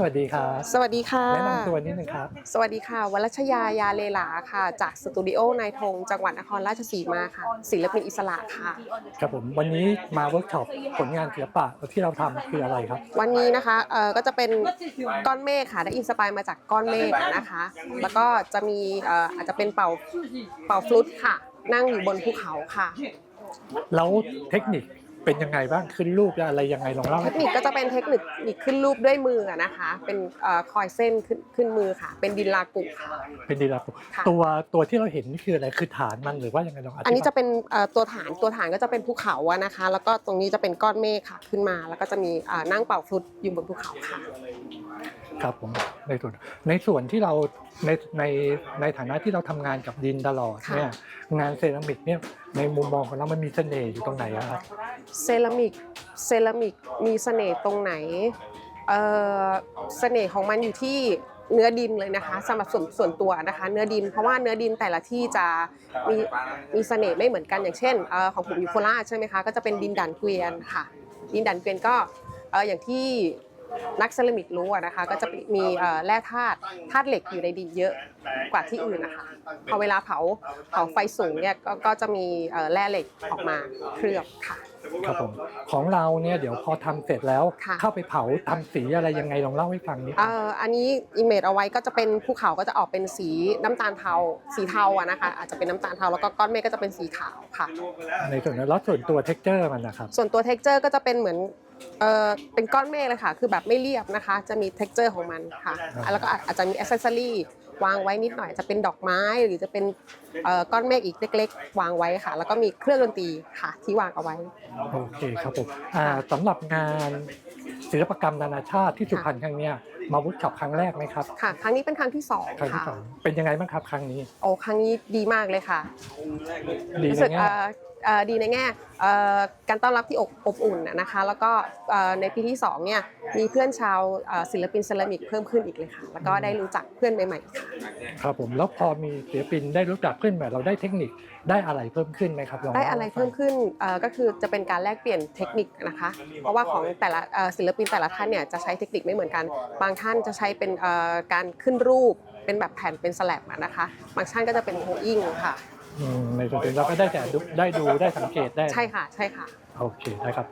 สวัสดีครับสวัสดีค่ะแนะนำตัวนิดนึงครับ สวัสดีค่ะวรัชยายาเลหลาค่ะ จากสตูดิโอนายทงจังหวัดนครราชสีมาค่ะ ศิลปินอิสระค่ะครับผมวันนี้มาเวิร์กช็อปผลงานศิลปะที่เราทำคืออะไรครับ วันนี้นะคะเอ่อก็จะเป็นก้อนเมฆค่ะได้อินสปายมาจากก้อนเมฆนะคะ แล้วก็จะมีเอ่ออาจจะเป็นเป่าเป่าฟลุตค่ะ นั่งอยู่บนภูเขาค่ะแล้วเทคนิค เป็นยังไงบ้างขึ้นรูปอะไรยังไงลองเล่า เทให้คนิคก็จะเป็นเทคนิคนิคขึ้นรูปด้วยมืออะนะคะ เป็นเอ่อคอยเส้นขึ้นขึ้นมือค่ะ เป็นดินลากุค่ะ เป็นดีลาปุค่ะ ตัวตัวที่เราเห็นนี่คืออะไรคือฐานมันหรือว่ายังไงลองอธิบายอันนี้จะเป็นเอ่อตัวฐานตัวฐานก็จะเป็นภูเขาอะนะคะ แล้วก็ตรงนี้จะเป็นก้อนเมฆค่ะ ขึ้นมา แล้วก็จะมีเอ่อนั่งเป่าฟลุตอยู่บนภูเขาค่ะ ครับผมในส่วนในส่วนที่เราในในในฐานะที่เราทำงานกับดินตลอดค่ะเนี่ยงานเซรามิกเนี่ยในมุมมองของเรามันมีเสน่ห์อยู่ตรงไหนอะครับเซรามิกเซรามิกมีเสน่ห์ตรงไหนเอ่อเสน่ห์ของมันอยู่ที่เนื้อดินเลยนะคะสำหรับส่วนส่วนตัวนะคะ เนื้อดินเพราะว่าเนื้อดินแต่ละที่จะมีมีเสน่ห์ไม่เหมือนกันอย่างเช่นเอ่อของผมอยู่โคราชใช่ไหมคะก็จะเป็นดินด่านเกวียนค่ะ ดินด่านเกวียนก็เอ่ออย่างที่ นักเซรามิกรู้นะคะ ก็จะมีแร่ธาตุธาตุเหล็กอยู่ในดินเยอะกว่าที่อื่นนะคะพอเวลาเผาเผาไฟสูงเนี่ยก็จะมีแร่เหล็กออกมาเคลือบค่ะ ครับผมของเราเนี่ยเดี๋ยวพอทำเสร็จแล้ว ค่ะ เข้าไปเผาทำสีอะไรยังไงลองเล่าให้ฟังนิดนึเอ่งออันนี้อิมเมจเอาไว้ก็จะเป็นภูเขาก็จะออกเป็นสีน้ำตาลเทา สีเทาอะนะคะ อาจจะเป็นน้ำตาลเทาแล้วก็ก้อนเมฆก็จะเป็นสีขาวค่ะ ในส่วนนั้นแล้วส่วนตัวเท็กเจอร์มันนะครับ ส่วนตัวเท็กเจอร์ก็จะเป็นเหมือนเอ่อเป็นก้อนเมฆเลยค่ะ คือแบบไม่เรียบนะคะ จะมีเท็กเจอร์ของมันค่ะ แล้วก็อาจจะมีอ c เซสซอรี่ วางไว้นิดหน่อยจะเป็นดอกไม้หรือจะเป็นเอ่อก้อนเมฆอีกเล็ก ๆ วางไว้ค่ะ แล้วก็มีเครื่องดนตรีค่ะที่วางเอาไว้โอเคครับผมอ่าสำหรับงานศิลปกรรมนานาชาติที่สุพรรณครั้งเนี้ยมาวุฒิขับครั้งแรกไหมครับค่ะ ครั้งนี้เป็นครั้งที่สองครั้งที่ค่ะสองเป็นยังไงบ้างครับครั้งนี้ โอ้ครั้งนี้ดีมากเลยค่ะดีรู้ในสึกแง่เอ่อเอ่อ ดีในแง่เอ่อการต้อนรับที่อบอบอุ่นน่ะนะคะ แล้วก็เอ่อในปีที่สองเนี่ยมีเพื่อนชาวเอ่อศิลปินเซรามิกเพิ่มขึ้นอีกเลยค่ะ แล้วก็ได้รู้จักเพื่อนใหม่ๆค่ะครับผมแล้วพอมีศิลปินได้รู้จักเพื่อนแบบเราได้เทคนิคได้อะไรเพิ่มขึ้นไหมครับลงได้อะไรล่าให้ฟังเพิ่มขึ้นเอ่อก็คือจะเป็นการแลกเปลี่ยนเทคนิคนะคะ เพราะว่าของแต่ละเอ่อศิลปินแต่ละท่านเนี่ยจะใช้เทคนิคไม่เหมือนกัน บางท่านจะใช้เป็นเอ่อการขึ้นรูปเป็นแบบแผ่นเป็นสแลบอะนะคะ บางท่านก็จะเป็นโฮอิ่งค่ะอืม ในส่วนนี้เราก็ได้แต่ดูได้ดูได้สังเกตได้ใช่ค่ะ ใช่ค่ะ โอเคได้ครับ